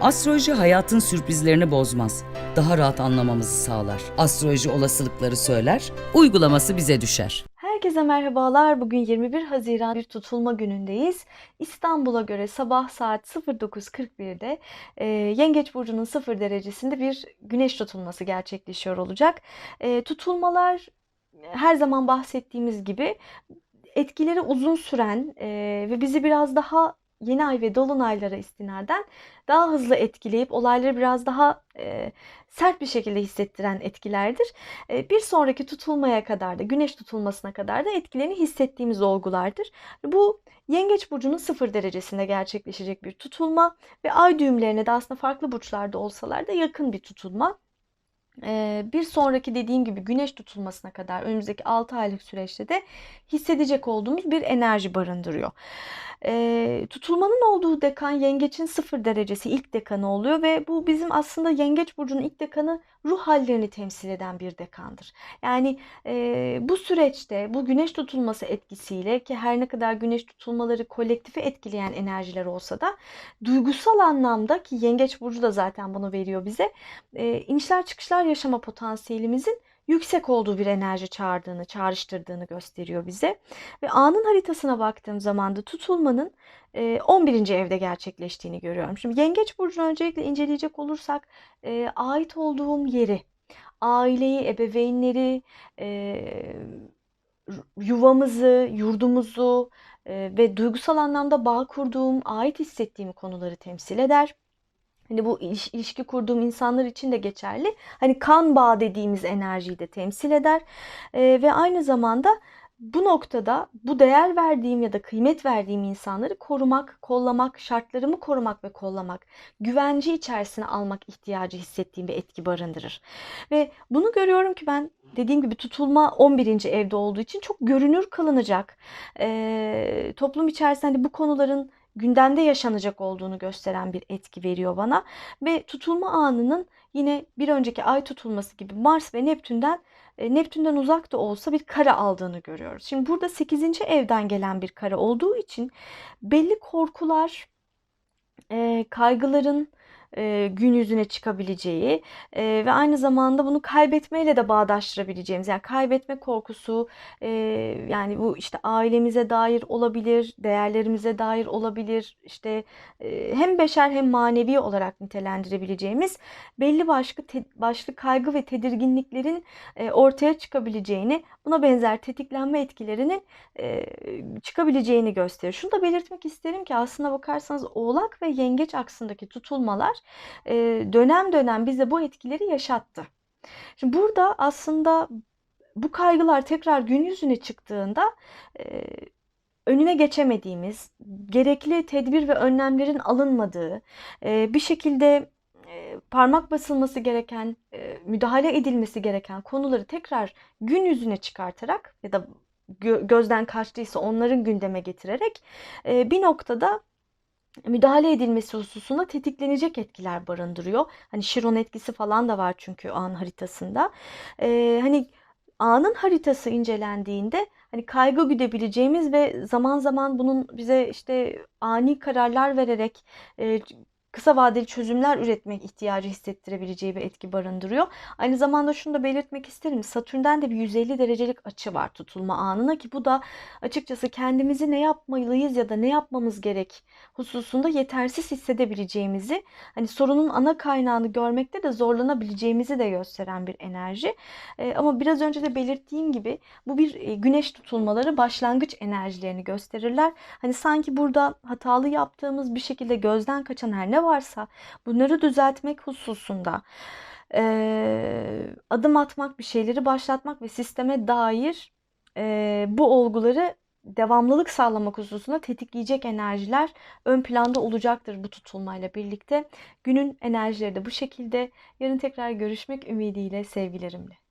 Astroloji hayatın sürprizlerini bozmaz. Daha rahat anlamamızı sağlar. Astroloji olasılıkları söyler, uygulaması bize düşer. Herkese merhabalar. Bugün 21 Haziran bir tutulma günündeyiz. İstanbul'a göre sabah saat 09.41'de e, Yengeç Burcu'nun 0 derecesinde bir güneş tutulması gerçekleşiyor olacak. E, tutulmalar her zaman bahsettiğimiz gibi etkileri uzun süren e, ve bizi biraz daha yeni ay ve dolunaylara istinaden daha hızlı etkileyip olayları biraz daha e, sert bir şekilde hissettiren etkilerdir. E, bir sonraki tutulmaya kadar da güneş tutulmasına kadar da etkilerini hissettiğimiz olgulardır. Bu Yengeç burcunun sıfır derecesinde gerçekleşecek bir tutulma ve ay düğümlerine de aslında farklı burçlarda olsalar da yakın bir tutulma. Bir sonraki dediğim gibi güneş tutulmasına kadar önümüzdeki 6 aylık süreçte de hissedecek olduğumuz bir enerji barındırıyor. Tutulmanın olduğu dekan yengeçin sıfır derecesi ilk dekanı oluyor ve bu bizim aslında yengeç burcunun ilk dekanı ruh hallerini temsil eden bir dekandır. Yani e, bu süreçte bu güneş tutulması etkisiyle ki her ne kadar güneş tutulmaları kolektifi etkileyen enerjiler olsa da duygusal anlamda ki yengeç burcu da zaten bunu veriyor bize e, inişler çıkışlar yaşama potansiyelimizin yüksek olduğu bir enerji çağırdığını, çağrıştırdığını gösteriyor bize. Ve anın haritasına baktığım zaman da tutulmanın 11. evde gerçekleştiğini görüyorum. Şimdi Yengeç Burcu'nu öncelikle inceleyecek olursak ait olduğum yeri, aileyi, ebeveynleri, yuvamızı, yurdumuzu ve duygusal anlamda bağ kurduğum, ait hissettiğim konuları temsil eder. Hani bu ilişki kurduğum insanlar için de geçerli. Hani kan bağı dediğimiz enerjiyi de temsil eder. E, ve aynı zamanda bu noktada bu değer verdiğim ya da kıymet verdiğim insanları korumak, kollamak, şartlarımı korumak ve kollamak, güvence içerisine almak ihtiyacı hissettiğim bir etki barındırır. Ve bunu görüyorum ki ben dediğim gibi tutulma 11. evde olduğu için çok görünür kılınacak. E, toplum içerisinde hani bu konuların gündemde yaşanacak olduğunu gösteren bir etki veriyor bana. Ve tutulma anının yine bir önceki ay tutulması gibi Mars ve Neptün'den e, Neptün'den uzak da olsa bir kare aldığını görüyoruz. Şimdi burada 8. evden gelen bir kare olduğu için belli korkular, e, kaygıların, gün yüzüne çıkabileceği ve aynı zamanda bunu kaybetmeyle de bağdaştırabileceğimiz yani kaybetme korkusu yani bu işte ailemize dair olabilir, değerlerimize dair olabilir işte hem beşer hem manevi olarak nitelendirebileceğimiz belli başlı başlı kaygı ve tedirginliklerin ortaya çıkabileceğini buna benzer tetiklenme etkilerinin çıkabileceğini gösteriyor. Şunu da belirtmek isterim ki aslında bakarsanız Oğlak ve Yengeç aksındaki tutulmalar dönem dönem bize bu etkileri yaşattı. Şimdi burada aslında bu kaygılar tekrar gün yüzüne çıktığında önüne geçemediğimiz, gerekli tedbir ve önlemlerin alınmadığı, bir şekilde parmak basılması gereken, müdahale edilmesi gereken konuları tekrar gün yüzüne çıkartarak ya da gözden kaçtıysa onların gündeme getirerek bir noktada müdahale edilmesi hususunda tetiklenecek etkiler barındırıyor. Hani Şiron etkisi falan da var çünkü an haritasında. Ee, hani anın haritası incelendiğinde hani kaygı güdebileceğimiz ve zaman zaman bunun bize işte ani kararlar vererek e, kısa vadeli çözümler üretmek ihtiyacı hissettirebileceği bir etki barındırıyor. Aynı zamanda şunu da belirtmek isterim. Satürn'den de bir 150 derecelik açı var tutulma anına ki bu da açıkçası kendimizi ne yapmalıyız ya da ne yapmamız gerek hususunda yetersiz hissedebileceğimizi, hani sorunun ana kaynağını görmekte de zorlanabileceğimizi de gösteren bir enerji. Ee, ama biraz önce de belirttiğim gibi bu bir e, güneş tutulmaları başlangıç enerjilerini gösterirler. Hani sanki burada hatalı yaptığımız bir şekilde gözden kaçan her varsa bunları düzeltmek hususunda e, adım atmak, bir şeyleri başlatmak ve sisteme dair e, bu olguları devamlılık sağlamak hususunda tetikleyecek enerjiler ön planda olacaktır bu tutulmayla birlikte. Günün enerjileri de bu şekilde. Yarın tekrar görüşmek ümidiyle sevgilerimle.